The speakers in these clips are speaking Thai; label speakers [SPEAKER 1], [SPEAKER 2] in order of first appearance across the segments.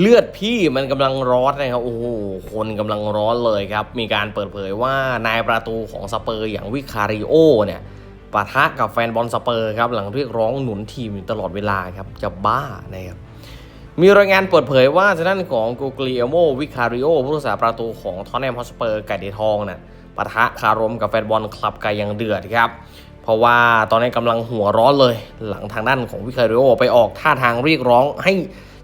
[SPEAKER 1] เลือดพี่มันกำลังร้อนนะครับ โอ้โห คนกำลังร้อนเลยครับ มีการเปิดเผยว่านายประตูของสเปอร์อย่างวิคาริโอเนี่ยปะทะกับแฟนบอลสเปอร์ครับ หลังเรียกร้องหนุนทีมตลอดเวลาครับ จะบ้านะครับ มีรายงานเปิดเผยว่าทางด้านของกูกลีเอโมวิคาริโอผู้รักษาประตูของทอนแนมฮอสเปอร์ไก่เดทองน่ะ ปะทะคารมกับแฟนบอลคลับไก่ยังเดือดครับเพราะว่าตอนนี้กำลังหัวร้อนเลย หลังทางด้านของวิคาริโอไปออกท่าทางเรียกร้องให้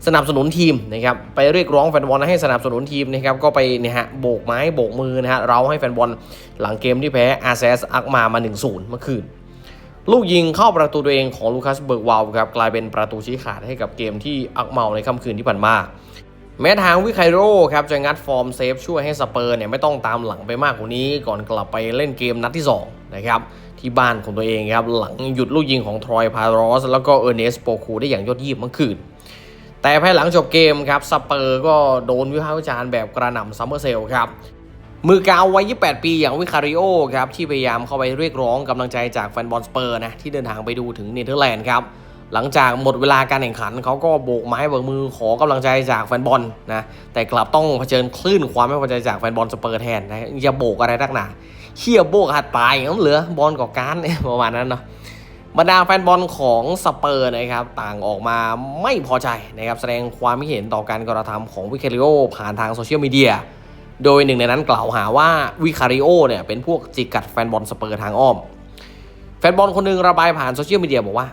[SPEAKER 1] สนับสนุนทีมนะครับไปเรียกร้องแฟนบอลให้สนับสนุนทีมนะครับก็ไปเนี่ยฮะโบกไม้โบกมือนะฮะเราให้แฟนบอลหลังเกมที่แพ้อาร์เซสอักมามา 1-0 เมื่อคืน ลูกยิงเข้าประตูตัวเองของลูคัสเบิร์กวาลครับกลายเป็นประตูชี้ขาดให้กับเกมที่อักเมาในค่ำคืนที่ผ่านมา แม้ทางวิคาโรครับจะงัดฟอร์มเซฟช่วยให้สเปอร์เนี่ยไม่ต้องตามหลังไปมากกว่านี้ ก่อนกลับไปเล่นเกมนัดที่2นะครับที่บ้านของตัวเองครับหลังหยุดลูกยิงของทรอยพารอส แล้วก็เออร์เนสโปคูได้อย่างยอดเยี่ยมเมื่อคืน แต่ภายหลังจบเกมครับสเปอร์ก็โดนวิพากษ์วิจารณ์แบบกระหน่ำซัมเมอร์เซลครับมือกาววัย 28 ปีอย่างวิคาริโอครับที่พยายามเข้าไปเรียกร้องกำลังใจจากแฟนบอลสเปอร์นะที่เดินทางไปดูถึงเนเธอร์แลนด์ครับ หลังจากหมดเวลาการแข่งขันเขาก็โบกไม้บกมือขอกำลังใจจากแฟนบอลนะแต่กลับต้องเผชิญคลื่นความไม่พอใจจากแฟนบอลสเปอร์แทนนะอย่าโบกอะไรนักหนาเขี่ยโบกหัดตายงั้นเหลือบอลกับการประมาณนั้นเนาะบรรดาแฟนบอลของสเปอร์นะครับต่างออกมาไม่พอใจนะครับแสดงความคิดเห็นต่อการกระทำของวิคาริโอผ่านทางโซเชียลมีเดียโดยหนึ่งในนั้นกล่าวหาว่าวิคาริโอเนี่ยเป็นพวกจิกกัดแฟนบอลสเปอร์ทางอ้อม แฟนบอลคนหนึงระบายผ่านโซเชียลมีเดียบอกว่า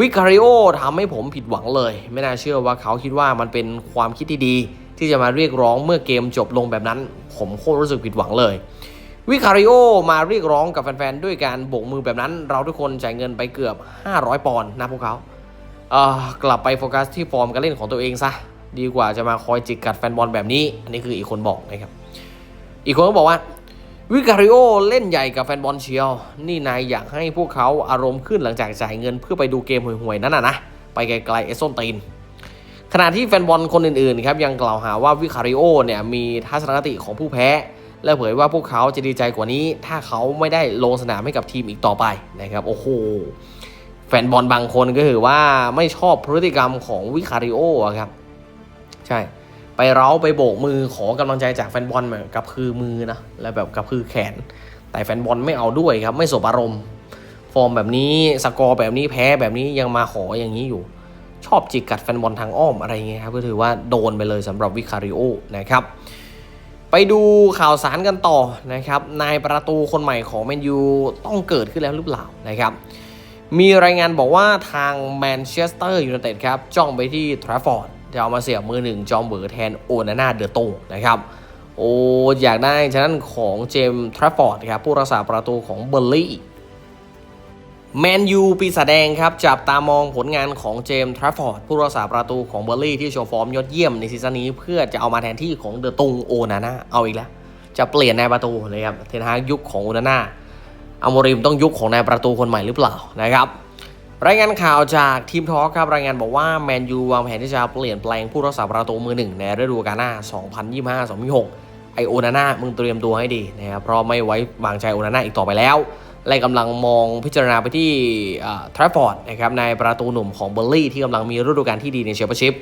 [SPEAKER 1] วิคาริโอทำให้ผมผิดหวังเลย ไม่น่าเชื่อว่าเขาคิดว่ามันเป็นความคิดที่ดี ที่จะมาเรียกร้องเมื่อเกมจบลงแบบนั้น ผมโคตรรู้สึกผิดหวังเลยวิคาริโอมาเรียกร้องกับแฟนๆ ด้วยการโบกมือแบบนั้น เราทุกคนจ่ายเงินไปเกือบ 500 ปอนด์นะพวกเขาเออกลับไปโฟกัสที่ฟอร์มการเล่นของตัวเองซะ ดีกว่าจะมาคอยจิกกัดแฟนบอลแบบนี้ อันนี้คืออีกคนบอกนะครับ อีกคนก็บอกว่า วิคาริโอเล่นใหญ่กับแฟนบอลเชียว นี่นายอยากให้พวกเขาอารมณ์ขึ้นหลังจากจ่ายเงินเพื่อไปดูเกมห่วยๆ นั้นน่ะนะ ไปไกลๆไอ้ส้นตีน ขณะที่แฟนบอลคนอื่นๆครับยังกล่าวหาว่าวิคาริโอเนี่ยมีทัศนคติของผู้แพ้ และเผยว่าพวกเขาจะดีใจกว่านี้ ถ้าเขาไม่ได้ลงสนามให้กับทีมอีกต่อไปนะครับโอ้โหแฟนบอลบางคนก็ถือว่าไม่ชอบพฤติกรรมของวิคาริโอครับใช่ ไปเร้าไปโบกมือขอกำลังใจจากแฟนบอลแบบกับคือมือนะแล้วแบบกับคือแขน แต่แฟนบอลไม่เอาด้วยครับ ไม่สบอารมณ์ ฟอร์มแบบนี้สกอร์แบบนี้แพ้แบบนี้ยังมาขออย่างนี้อยู่ ชอบจิกกัดแฟนบอลทางอ้อมอะไรเงี้ยครับก็ถือว่าโดนไปเลยสำหรับวิคาริโอนะครับ ไปดูข่าวสารกันต่อนะครับนายประตูคนใหม่ของแมนยูต้องเกิดขึ้นแล้วหรือเปล่านะครับมีรายงานบอกว่าทางแมนเชสเตอร์ยูไนเต็ดครับจ้องไปที่ทราฟอร์ด จะเอามาเสียบมือหนึ่งจอมเบอร์แทนโอนาน่าเดอโตงนะครับโอ้อยากได้ฉะนั้นของเจมส์ทราฟฟอร์ดครับผู้รักษาประตูของเบอร์ลี่แมนยูปีศาจแดงครับ จับตามองผลงานของเจมส์ทราฟอร์ด ผู้รักษาประตูของเบอร์ลี่ที่โชว์ฟอร์มยอดเยี่ยมในซีซั่นนี้ เพื่อจะเอามาแทนที่ของเดอะตุงโอนาน่าเอาอีกแล้ว จะเปลี่ยนนายประตูเลยครับเทนฮากยุคของโอนาน่าอโมริมต้องยุคของนายประตูคนใหม่หรือเปล่านะครับ รายงานข่าวจากทีมทอกครับรายงานบอกว่าแมนยูวางแผนที่จะเปลี่ยนแปลงผู้รักษาประตูมือหนึ่งในฤดูกาลหน้า 2025-2026 ไอโอนาน่ามึงเตรียมตัวให้ดีนะครับเพราะไม่ไว้วางใจโอนาน่าอีกต่อไปแล้วและกำลังมองพิจารณาไปที่ทรัฟฟอร์ดนะครับในประตูหนุ่มของเบอร์ลี่ที่กำลังมีฤดูกาลที่ดีในแชมเปี้ยนชิพ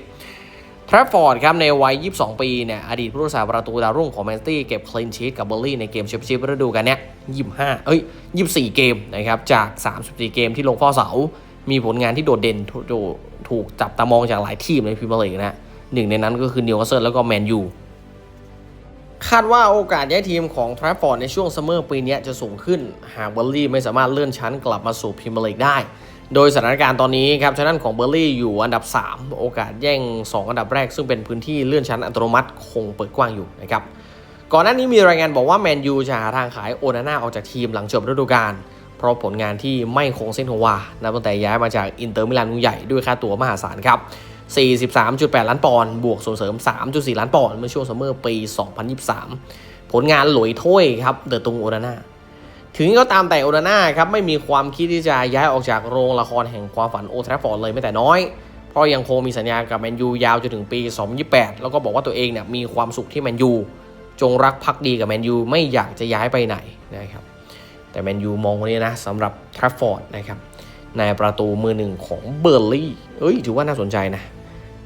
[SPEAKER 1] ทรัฟฟอร์ดครับในวัย 22 ปีเนี่ยอดีตผู้รักษาประตูดาวรุ่งของแมนซิตี้เก็บคลีนชีตกับเบอร์ลี่ในเกมแชมเปี้ยนชิพฤดูกาลเนี้ย25 เอ้ย 24 เกมนะครับจาก 34 เกมที่ลงเฝ้าเสา มีผลงานที่โดดเด่นถูกถูกจับตามองจากหลายทีมในพรีเมียร์ลีกนะหนึ่งในนั้นก็คือนิวคาสเซิลแล้วก็แมนยูคาดว่าโอกาสย้ายทีมของทรัฟฟอร์ดในช่วงซัมเมอร์ปีนี้จะสูงขึ้น หากเบอร์ลี่ไม่สามารถเลื่อนชั้นกลับมาสู่พรีเมียร์ลีกได้ โดยสถานการณ์ตอนนี้ครับชนั้นของเบอร์ลี่อยู่อันดับ 3 โอกาสแย่ง 2 อันดับแรก ซึ่งเป็นพื้นที่เลื่อนชั้นอัตโนมัติคงเปิดกว้างอยู่นะครับก่อนหน้านี้มีรายงานบอกว่าแมนยูจะหาทางขายโอนาน่าออกจากทีมหลังจบฤดูกาล เพราะผลงานที่ไม่คงเส้นคงวานับตั้งแต่ย้ายมาจากอินเตอร์มิลานวงใหญ่ด้วยค่าตัวมหาศาลครับ 43.8 ล้านปอนด์บวกส่งเสริม 3.4 ล้านปอนด์เมื่อช่วงซัมเมอร์ปี 2023 ผลงานหลอยถ้วยครับเดอะตุงโอนาน่าถึงก็ตามแต่โอนาน่าครับไม่มีความคิดที่จะย้ายออกจากโรงละครแห่งความฝันโอทราฟอร์ดเลยแม้แต่น้อย เพราะยังคงมีสัญญากับแมนยูยาวจนถึงปี 2028 แล้วก็บอกว่าตัวเองเนี่ยมีความสุขที่แมนยูจงรักภักดีกับแมนยูไม่อยากจะย้ายไปไหนนะครับ แต่แมนยูมองคนนี้นะสำหรับทรัฟฟอร์ดนะครับในประตูมือหนึ่งของเบอร์ลี่เอ้ยถือว่าน่าสนใจนะ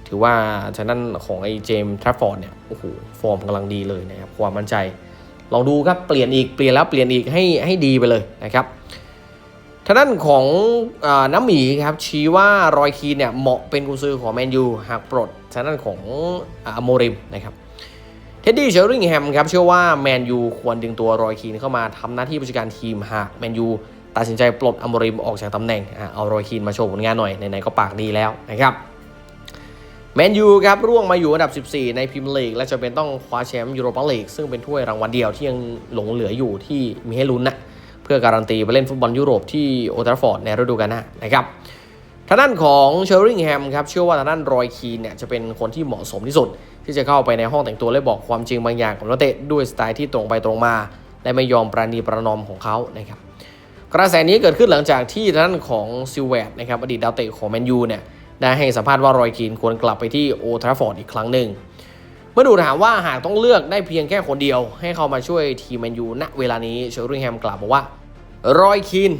[SPEAKER 1] ถือว่าฉะนั้นของไอ้เจมส์ทรัฟฟอร์ดเนี่ยโอ้โหฟอร์มกำลังดีเลยนะครับความมั่นใจ ลองดูครับเปลี่ยนอีกเปลี่ยนแล้วเปลี่ยนอีกให้ให้ดีไปเลยนะครับทางด้านของอน้ำหมีครับชี้ว่ารอยคีนเนี่ยเหมาะเป็นกุญซือของแมนยูหากปลดทางด้านของอโมริมนะครับ ท็ดดี้เชอริงแฮมครับเชื่อว่าแมนยูควรดึงตัวรอยคีนเข้ามาทำหน้าที่ผู้จัดการทีมหากแมนยูตัดสินใจปลดอมริมออกจากตำแหน่ง เอารอยคีนมาโชว์ผลงานหน่อย ไหนๆก็ปากดีแล้วนะครับแมนยูครับร่วงมาอยู่อันดับ 14 ในพรีเมียร์ลีกและจะเป็นต้องคว้าแชมป์ยูโรปาลีกซึ่งเป็นถ้วยรางวัลเดียวที่ยังหลงเหลืออยู่ที่มีให้ลุ้นนะเพื่อการันตีไปเล่นฟุตบอลยุโรปที่โอลด์แทราฟอร์ดในฤดูกาลหน้านะครับ ทางด้านของเชอริงแฮมครับเชื่อว่าทางด้านรอยคีนเนี่ยจะเป็นคนที่เหมาะสมที่สุด ที่จะเข้าไปในห้องแต่งตัวและบอกความจริงบางอย่างของนักเตะด้วยสไตล์ที่ตรงไปตรงมา และไม่ยอมประนีประนอมของเขานะครับกระแสนี้เกิดขึ้นหลังจากที่ทางด้านของซิลเวตนะครับอดีตดาวเตะของแมนยูเนี่ยได้ให้สัมภาษณ์ว่ารอยคีนควรกลับไปที่โอทราฟฟอร์ดอีกครั้งหนึ่งเมื่อดูถามว่าหากต้องเลือกได้เพียงแค่คนเดียว ให้เขามาช่วยทีมแมนยูณเวลานี้เชอริงแฮมกล่าวบอกว่ารอยคีน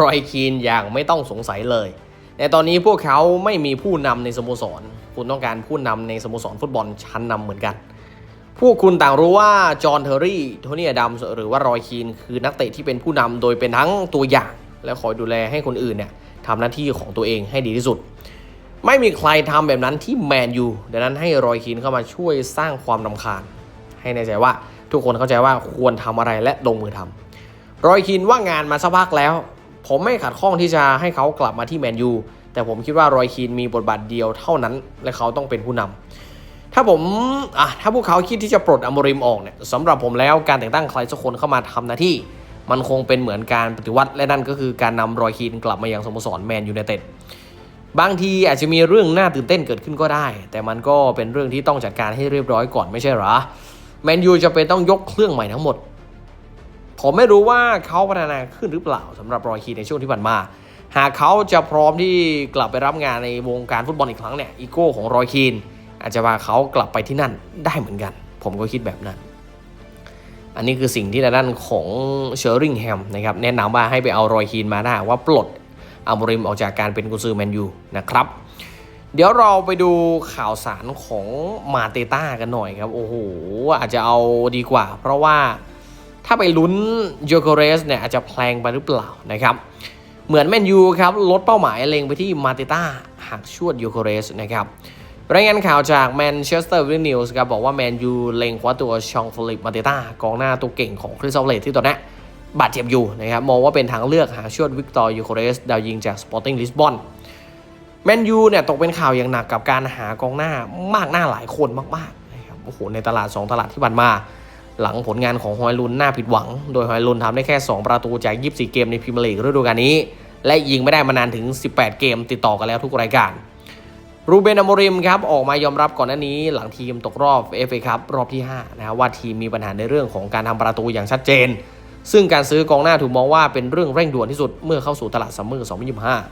[SPEAKER 1] รอยคีนอย่างไม่ต้องสงสัยเลย ในตอนนี้พวกเขาไม่มีผู้นำในสโมสร คุณต้องการผู้นำในสโมสรฟุตบอลชั้นนำเหมือนกัน พวกคุณต่างรู้ว่าจอห์นเทอร์รี่ โทนี่อดัมหรือว่ารอยคีนคือนักเตะที่เป็นผู้นำโดยเป็นทั้งตัวอย่าง และคอยดูแลให้คนอื่นเนี่ยทำหน้าที่ของตัวเองให้ดีที่สุด ไม่มีใครทำแบบนั้นที่แมนยูดังนั้นให้รอยคีนเข้ามาช่วยสร้างความรำคาญ ให้แนใจว่าทุกคนเข้าใจว่าควรทำอะไรและลงมือทำรอยคีนว่างงานมาสักพักแล้ว ผมไม่ขัดข้องที่จะให้เขากลับมาที่แมนยูแต่ผมคิดว่ารอยคีนมีบทบาทเดียวเท่านั้น และเขาต้องเป็นผู้นำถ้าผมอะถ้าพวกเขาคิดที่จะปลดอมริมออกเนี่ยสำหรับผมแล้วการแต่งตั้งใครสักคนเข้ามาทำหน้าที่ มันคงเป็นเหมือนการปฏิวัติและนั่นก็คือการนำรอยคีนกลับมายังสโมสรแมนยูไนเต็ดบางทีอาจจะมีเรื่องน่าตื่นเต้นเกิดขึ้นก็ได้ แต่มันก็เป็นเรื่องที่ต้องจัดการให้เรียบร้อยก่อนไม่ใช่หรอแมนยูจะเป็นต้องยกเครื่องใหม่ทั้งหมด ผมไม่รู้ว่าเขาพัฒนาขึ้นหรือเปล่าสำหรับรอยคีนในช่วงที่ผ่านมา หากเขาจะพร้อมที่กลับไปรับงานในวงการฟุตบอลอีกครั้งเนี่ยอีโก้ของรอยคีน อาจจะพาเขากลับไปที่นั่นได้เหมือนกัน ผมก็คิดแบบนั้น อันนี้คือสิ่งที่ทางด้านของเชอริงแฮมนะครับแนะนำว่าให้ไปเอารอยคีนมาถ้าว่าปลดอัมริมออกจากการเป็นกุญซือแมนยูนะครับเดี๋ยวเราไปดูข่าวสารของมาเตต้ากันหน่อยครับ โอ้โห อาจจะเอาดีกว่า เพราะว่า ถ้าไปลุ้นโยโกเรสเนี่ยอาจจะแพลงไปหรือเปล่านะครับ เหมือนแมนยูครับลดเป้าหมายเล็งไปที่มาเตต้าหากชวดโยโกเรสนะครับรายงานข่าวจากแมนเชสเตอร์วิลนิวส์ครับบอกว่าแมนยูเล็งคว้าตัวชองฟลิปมาเตต้ากองหน้าตัวเก่งของคริสตัลเลตที่ตอนนี้บาดเจ็บอยู่นะครับมองว่าเป็นทางเลือกหาชวดวิกตอร์ยูโคเรสดาวยิงจากสปอร์ติ้งลิสบอนแมนยูเนี่ยตกเป็นข่าวอย่างหนักกับการหากองหน้า มากหน้าหลายคนมากๆนะครับโอ้โหในตลาด 2 ตลาดที่ผ่านมา หลังผลงานของฮอยลุนน่าผิดหวัง โดยฮอยลุนทำได้แค่ 2 ประตูจาก 24 เกมในพรีเมียร์ลีกฤดูกาลนี้ และยิงไม่ได้มานานถึง 18 เกมติดต่อกันแล้วทุกรายการรูเบนอโมริมครับออกมายอมรับก่อนหน้านี้หลังทีมตกรอบเอฟเอคัพรอบที่5นะครับว่าทีมมีปัญหาในเรื่องของการทำประตูอย่างชัดเจน ซึ่งการซื้อกองหน้าถูกมองว่าเป็นเรื่องเร่งด่วนที่สุดเมื่อเข้าสู่ตลาดซัมเมอร์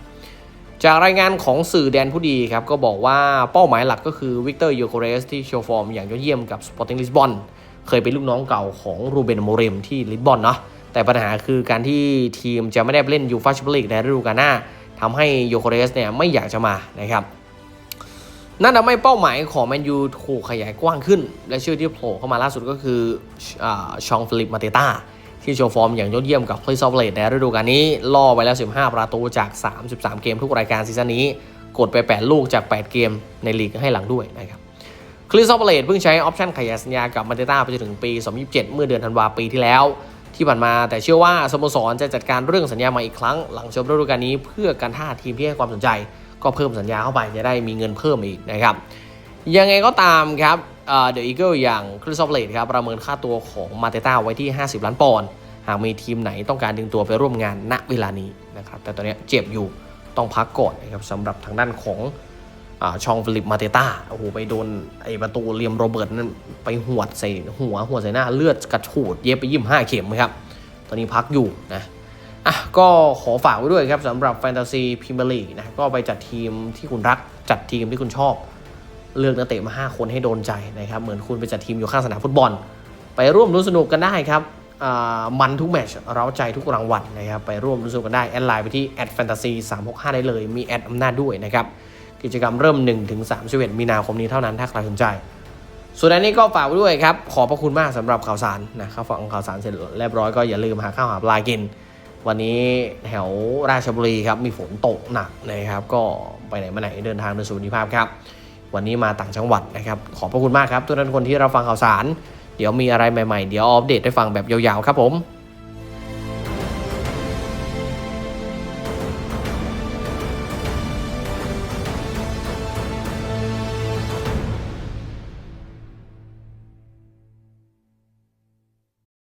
[SPEAKER 1] 2025 จากรายงานของสื่อแดนผู้ดีครับก็บอกว่าเป้าหมายหลักก็คือวิกเตอร์ยูโคเรสที่โชว์ฟอร์มอย่างยอดเยี่ยมกับสปอร์ติ้งลิสบอน เคยเป็นลูกน้องเก่าของรูเบนโมเรมที่ลิสบอนเนาะแต่ปัญหาคือการที่ทีมจะไม่ได้ไเล่นยูฟาแชมเปี้ยนลีกในฤดูกาลหน้าทำให้โยโคเรสเนี่ยไม่อยากจะมานะครับนั่นทำให้เป้าหมายของแมนยูถูกขยายกว้างขึ้น และชื่อที่โผล่เข้ามาล่าสุดก็คืออชองฟิลิปมาเตต้าที่โชว์ฟอร์มอย่างยอดเยี่ยมกับคริสตัลเลตในฤดูกาลนี้ ล่อไปแล้ว 15 ประตูจาก 33 เกมทุกรายการซีซั่นนี้ กดไป 8 ลูกจาก 8 เกมในลีกให้หลังด้วยนะครับ คริสตัลเลตเพิ่งใช้ออปชั่นขยายสัญญากับมาเตต้าไปจนถึงปี 2027 เมื่อเดือนธันวาปีที่แล้ว ที่ผ่านมาแต่เชื่อว่าสโมสรจะจัดการเรื่องสัญญาใหม่อีกครั้ง หลังจบฤดูกาลนี้เพื่อการท่าทีมที่ให้ความสนใจ ก็เพิ่มสัญญาเข้าไปจะได้มีเงินเพิ่มอีกนะครับยังไงก็ตามครับเดอะอีเกิลอย่างคริสตัลเลตครับประเมินค่าตัวของมาเตต้าไว้ที่ 50 ล้านปอนด์หากมีทีมไหนต้องการดึงตัวไปร่วมงานณเวลานี้นะครับแต่ตอนนี้เจ็บอยู่ต้องพักก่อนนะครับสำหรับทางด้านของ ชองฟิลิปมาเตต้าโอ้โหไปโดนไอประตูเลียมโรเบิร์ตนั่นไปหวดใส่หัวหัวใส่หน้าเลือดกระฉูดเย็บไปยี่ห้าเข็มครับ ตอนนี้พักอยู่นะอะก็ขอฝากไว้ด้วยครับสำหรับแฟนตาซีพรีเมียร์ลีกนะก็ไปจัดทีมที่คุณรักจัดทีมที่คุณชอบ เลือกนักเตะมา 5 คนให้โดนใจนะครับ เหมือนคุณไปจัดทีมอยู่ข้างสนามฟุตบอล ไปร่วมรุ้นสนุกกันได้ครับมันทุกแมตช์เร้าใจทุกรางวัลนะครับ ไปร่วมรู้สึกกันได้ แอดไลน์ไปที่แอดแฟนตาซี365ได้เลย มีแอดอำนาจด้วยนะครับ กิจกรรมเริ่ม 1 ถึง 31 มีนาคมนี้เท่านั้นถ้าใครสนใจ ส่วนอันนี้ก็ฝากด้วยครับ ขอบพระคุณมากสำหรับข่าวสารนะครับฟังข่าวสารเสร็จเรียบร้อยก็อย่าลืมหาข้าวหาปลากิน วันนี้แถวราชบุรีครับมีฝนตกหนักนะครับ ก็ไปไหนมาไหนเดินทางโดยสุขภาพครับ วันนี้มาต่างจังหวัดนะครับขอบพระคุณมากครับทุกท่านคนที่เราฟังข่าวสาร เดี๋ยวมีอะไรใหม่ๆ เดี๋ยวอัปเดตให้ฟังแบบยาวๆครับผม